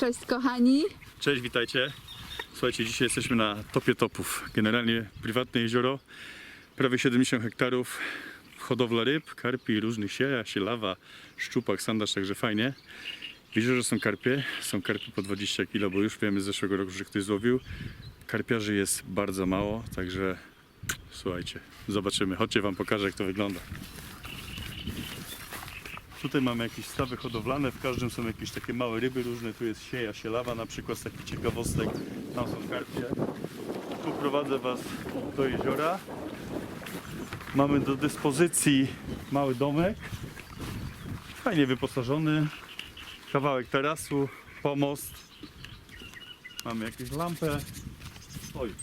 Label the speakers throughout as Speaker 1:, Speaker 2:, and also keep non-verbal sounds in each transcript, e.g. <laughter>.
Speaker 1: Cześć kochani.
Speaker 2: Cześć, witajcie. Słuchajcie, dzisiaj jesteśmy na topie topów. Generalnie prywatne jezioro, prawie 70 hektarów, hodowla ryb, karpi, różnych sieja, sielawa, szczupak, sandaż, także fajnie. W jeziorze są karpie, są karpie po 20 kg, bo już wiemy z zeszłego roku, że ktoś złowił. Karpiarzy jest bardzo mało, także słuchajcie, zobaczymy. Chodźcie, wam pokażę, jak to wygląda. Tutaj mamy jakieś stawy hodowlane, w każdym są jakieś takie małe ryby różne, tu jest sieja, sielawa na przykład z takich ciekawostek, tam są karpie. Tu prowadzę Was do jeziora. Mamy do dyspozycji mały domek, fajnie wyposażony, kawałek tarasu, pomost, mamy jakąś lampę, oj,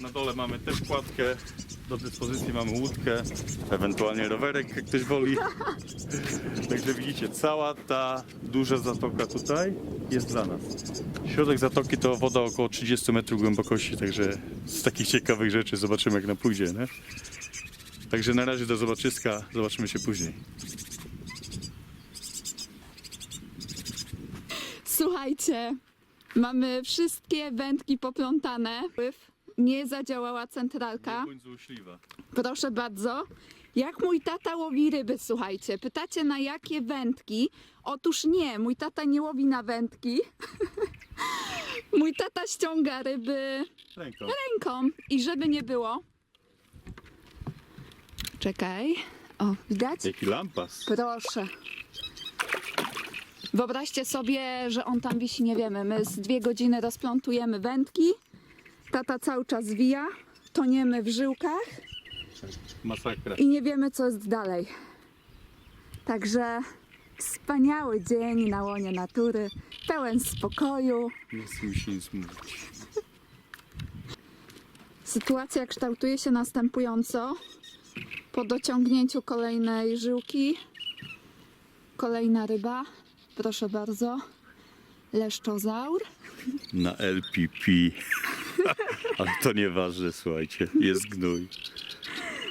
Speaker 2: na dole mamy też kładkę, do dyspozycji mamy łódkę, ewentualnie rowerek, jak ktoś woli. Także widzicie, cała ta duża zatoka tutaj jest dla nas. Środek zatoki to woda około 30 metrów głębokości, także z takich ciekawych rzeczy zobaczymy jak nam pójdzie. Nie? Także na razie do zobaczyska, zobaczymy się później.
Speaker 1: Słuchajcie, mamy wszystkie wędki poplątane. Nie zadziałała centralka. Proszę bardzo. Jak mój tata łowi ryby, słuchajcie. Pytacie na jakie wędki? Otóż nie, mój tata nie łowi na wędki. <laughs> mój tata ściąga ryby
Speaker 2: Ręką.
Speaker 1: ręką i żeby nie było. Czekaj. O, widać?
Speaker 2: Jaki lampas.
Speaker 1: Proszę. Wyobraźcie sobie, że on tam wisi, nie wiemy. My z dwie godziny rozplątujemy wędki. Tata cały czas wija, toniemy w żyłkach
Speaker 2: Masakra.
Speaker 1: i nie wiemy, co jest dalej. Także wspaniały dzień na łonie natury, pełen spokoju.
Speaker 2: Nie chcę mi się nic mówić.
Speaker 1: Sytuacja kształtuje się następująco. Po dociągnięciu kolejnej żyłki, kolejna ryba, proszę bardzo, leszczozaur.
Speaker 2: Na LPP. <laughs> Ale to nieważne, słuchajcie, jest gnój.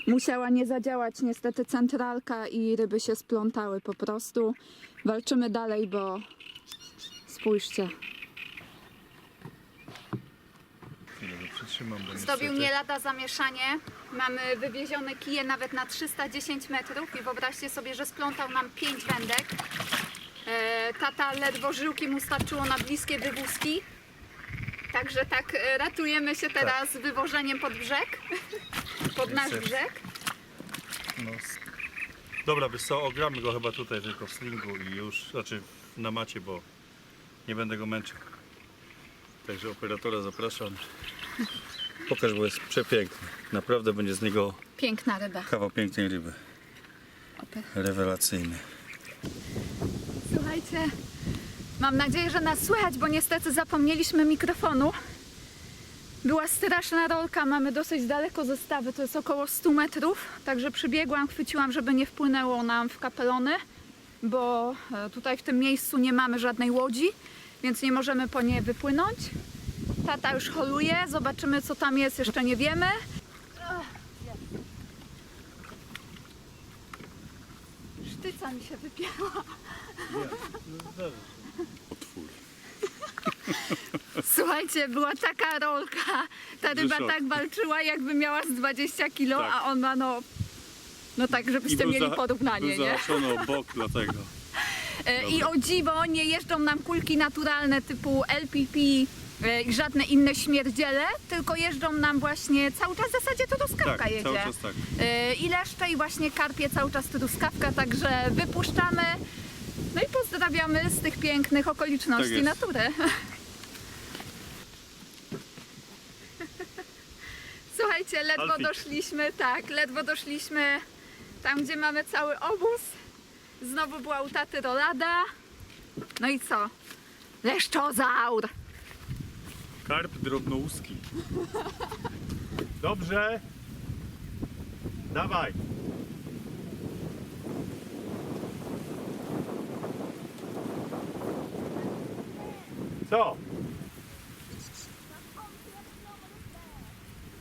Speaker 1: Musiała nie zadziałać niestety centralka i ryby się splątały po prostu. Walczymy dalej, bo spójrzcie. Zdobił nie lada zamieszanie. Mamy wywiezione kije nawet na 310 metrów i wyobraźcie sobie, że splątał nam 5 wędek. E, tata ledwo żyłki mu starczyło na bliskie wywózki. Także tak e, ratujemy się teraz wywożeniem pod brzeg, pod nasz brzeg.
Speaker 2: No. Dobra, wiesz co, ogramy go chyba tutaj tylko w slingu i już, znaczy na macie, bo nie będę go męczył. Także operatora zapraszam. Pokaż, bo jest przepiękny. Naprawdę będzie z niego
Speaker 1: Piękna ryba.
Speaker 2: kawał pięknej ryby. Rewelacyjny.
Speaker 1: Słuchajcie, mam nadzieję, że nas słychać, bo niestety zapomnieliśmy mikrofonu. Była straszna rolka, mamy dosyć daleko zestawy, to jest około 100 metrów, także przybiegłam, chwyciłam, żeby nie wpłynęło nam w kapelony, bo e, tutaj w tym miejscu nie mamy żadnej łodzi, więc nie możemy po nie wypłynąć. Tata już holuje, zobaczymy co tam jest, jeszcze nie wiemy. Sztyca mi się wypięła.
Speaker 2: Otwór.
Speaker 1: Słuchajcie, była taka rolka. Ta ryba tak walczyła, jakby miała z 20 kilo,
Speaker 2: Tak.
Speaker 1: a on ma no. No tak, żebyście mieli porównanie,
Speaker 2: był
Speaker 1: nie?
Speaker 2: zahaczony o bok, dlatego.
Speaker 1: E, I o dziwo nie jeżdżą nam kulki naturalne typu LPP i żadne inne śmierdziele, tylko jeżdżą nam właśnie cały czas w zasadzie to truskawka
Speaker 2: Tak,
Speaker 1: jedzie.
Speaker 2: cały czas tak.
Speaker 1: E, I leszcze i właśnie karpie cały czas truskawka, także wypuszczamy. No i pozdrawiamy z tych pięknych okoliczności
Speaker 2: Tak
Speaker 1: natury. <laughs> Słuchajcie, ledwo
Speaker 2: Alfik.
Speaker 1: doszliśmy, tak, ledwo doszliśmy tam, gdzie mamy cały obóz. Znowu była u taty rolada. No i co? Leszczozaur!
Speaker 2: Karp drobnouski. Dobrze. Dawaj. Co?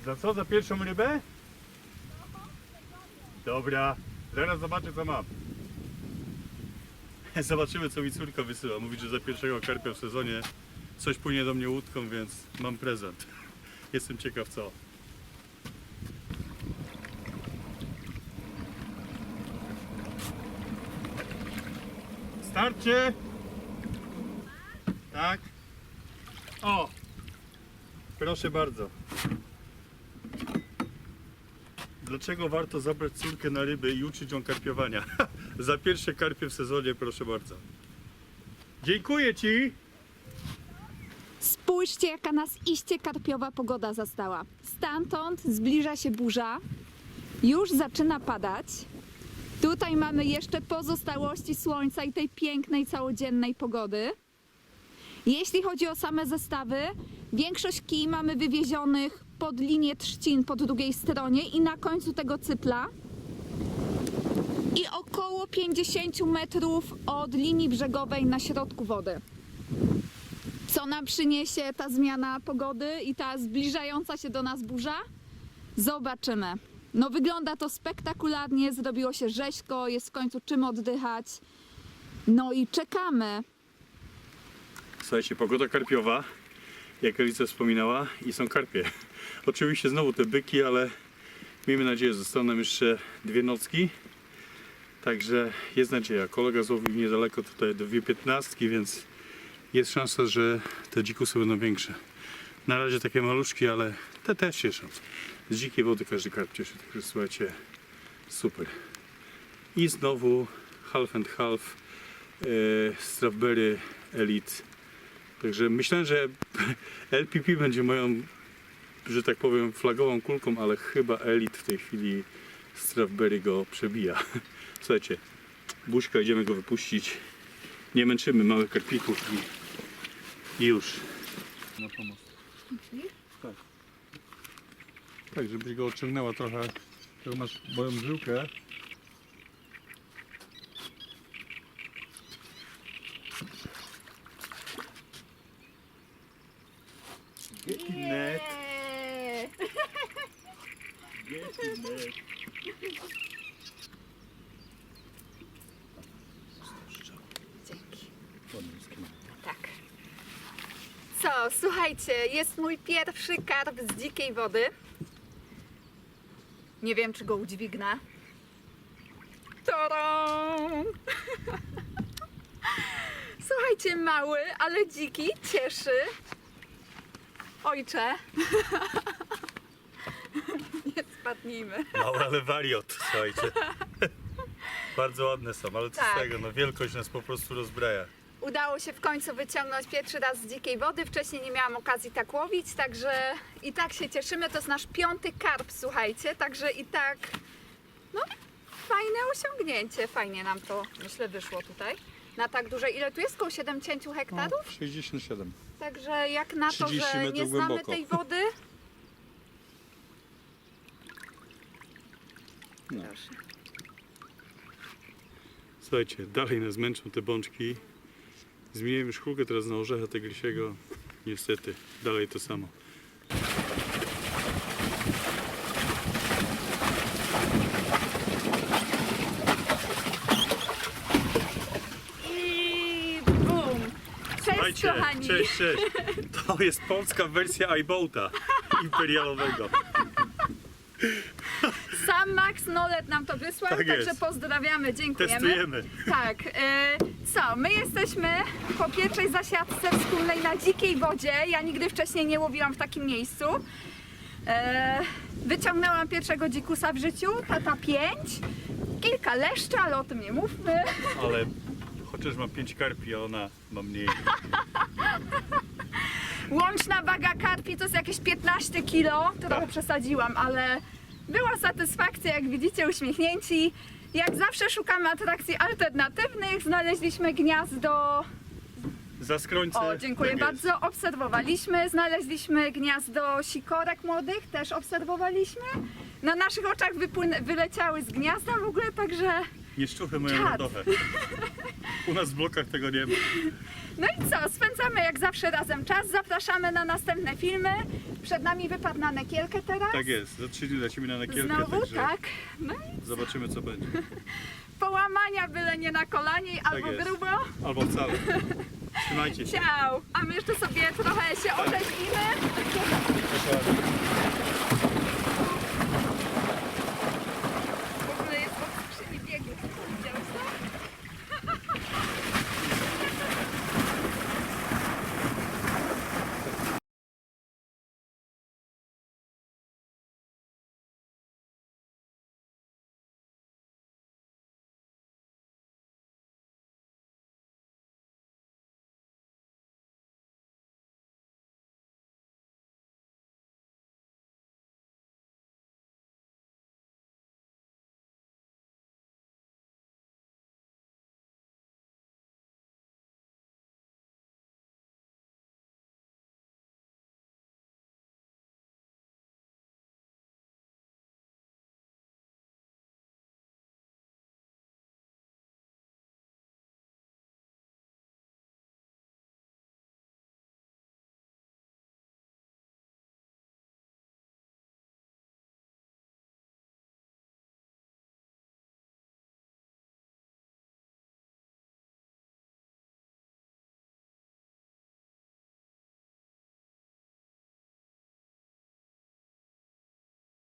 Speaker 2: Za co? Za pierwszą rybę? Dobra. Zaraz zobaczę co mam. <laughs> Zobaczymy co mi córka wysyła. Mówi, że za pierwszego karpia w sezonie coś płynie do mnie łódką, więc mam prezent. Jestem ciekaw co. Starcie! Tak? O! Proszę bardzo. Dlaczego warto zabrać córkę na ryby i uczyć ją karpiowania? <laughs> Za pierwsze karpie w sezonie, proszę bardzo. Dziękuję Ci!
Speaker 1: Spójrzcie, jaka nas iście karpiowa pogoda zastała. Stamtąd zbliża się burza, już zaczyna padać. Tutaj mamy jeszcze pozostałości słońca i tej pięknej całodziennej pogody. Jeśli chodzi o same zestawy, większość kij mamy wywiezionych pod linię trzcin po drugiej stronie i na końcu tego cypla. I około 50 metrów od linii brzegowej na środku wody co nam przyniesie ta zmiana pogody i ta zbliżająca się do nas burza? Zobaczymy. No wygląda to spektakularnie, zrobiło się rzeźko, jest w końcu czym oddychać. No i czekamy.
Speaker 2: Słuchajcie, pogoda karpiowa, jak Elica wspominała, i są karpie. <laughs> Oczywiście znowu te byki, ale miejmy nadzieję, że zostaną nam jeszcze dwie nocki. Także jest nadzieja. Kolega złowił niedaleko tutaj dwie piętnastki, więc jest szansa, że te dzikusy będą większe. Na razie takie maluszki, ale te też cieszą. Z dzikiej wody każdy karp cieszy, także słuchajcie, super. I znowu half and half e, Strawberry Elite Także myślę, że <laughs> LPP będzie moją, że tak powiem, flagową kulką, ale chyba Elite w tej chwili Strawberry go przebija. <laughs> Słuchajcie, buźka, idziemy go wypuścić. Nie męczymy małych karpików i, już. Na pomoc. Tak. Tak, żebyś go odciągnęła trochę. Tu masz moją żyłkę.
Speaker 1: Co, słuchajcie, jest mój pierwszy karp z dzikiej wody. Nie wiem, czy go udźwignę. Tadam! <laughs> Słuchajcie, mały, ale dziki, cieszy. Ojcze. <laughs> Nie spadnijmy.
Speaker 2: Mały, ale wariot, słuchajcie. <laughs> Bardzo ładne są, ale co
Speaker 1: Tak.
Speaker 2: z tego, no wielkość nas po prostu rozbraja.
Speaker 1: Udało się w końcu wyciągnąć pierwszy raz z dzikiej wody. Wcześniej nie miałam okazji tak łowić, także i tak się cieszymy. To jest nasz piąty karp, słuchajcie, także i tak no fajne osiągnięcie. Fajnie nam to myślę wyszło tutaj. Na tak duże, ile tu jest? Koło 70 hektarów?
Speaker 2: 67.
Speaker 1: Także jak na to,
Speaker 2: 30
Speaker 1: że nie znamy
Speaker 2: głęboko.
Speaker 1: tej wody.
Speaker 2: No.
Speaker 1: Proszę.
Speaker 2: Słuchajcie, dalej nas męczą te bączki. Zmieniłem już kulkę teraz na orzecha tygrysiego. Niestety, dalej to samo.
Speaker 1: I bum! Cześć
Speaker 2: Słuchajcie,
Speaker 1: kochani!
Speaker 2: cześć, cześć. To jest polska wersja iBoata imperialowego.
Speaker 1: Sam Max Nolet nam to wysłał,
Speaker 2: Tak
Speaker 1: także
Speaker 2: jest.
Speaker 1: pozdrawiamy, dziękujemy.
Speaker 2: Testujemy.
Speaker 1: Tak, y, co? My jesteśmy po pierwszej zasiadce wspólnej na dzikiej wodzie. Ja nigdy wcześniej nie łowiłam w takim miejscu. E, wyciągnęłam pierwszego dzikusa w życiu, tata 5. Kilka leszczy, ale o tym nie mówmy.
Speaker 2: Ale chociaż mam 5 karpi, a ona ma mniej.
Speaker 1: Łączna waga karpi to jest jakieś 15 kilo. Trochę
Speaker 2: Tak.
Speaker 1: przesadziłam, ale była satysfakcja, jak widzicie, uśmiechnięci. Jak zawsze szukamy atrakcji alternatywnych. Znaleźliśmy gniazdo
Speaker 2: Za skrońce.
Speaker 1: O, dziękuję
Speaker 2: tak jest.
Speaker 1: bardzo. Obserwowaliśmy, znaleźliśmy gniazdo sikorek młodych, też obserwowaliśmy. Na naszych oczach wypłyn- wyleciały z gniazda w ogóle, także.
Speaker 2: Jeszczuchy mają
Speaker 1: Czad.
Speaker 2: lodowe. U nas w blokach tego nie ma.
Speaker 1: No i co? Spędzamy jak zawsze razem czas. Zapraszamy na następne filmy. Przed nami wypad na Nekielkę teraz.
Speaker 2: Tak jest, za trzy dni lecimy na nakielkę,
Speaker 1: Znowu,
Speaker 2: także
Speaker 1: tak. No i
Speaker 2: zobaczymy co będzie. <laughs>
Speaker 1: połamania, byle nie na kolanie albo
Speaker 2: jest.
Speaker 1: grubo.
Speaker 2: Albo wcale. <laughs> Trzymajcie się.
Speaker 1: Ciao! A my jeszcze sobie trochę się orzeźwimy.
Speaker 2: Dokładnie.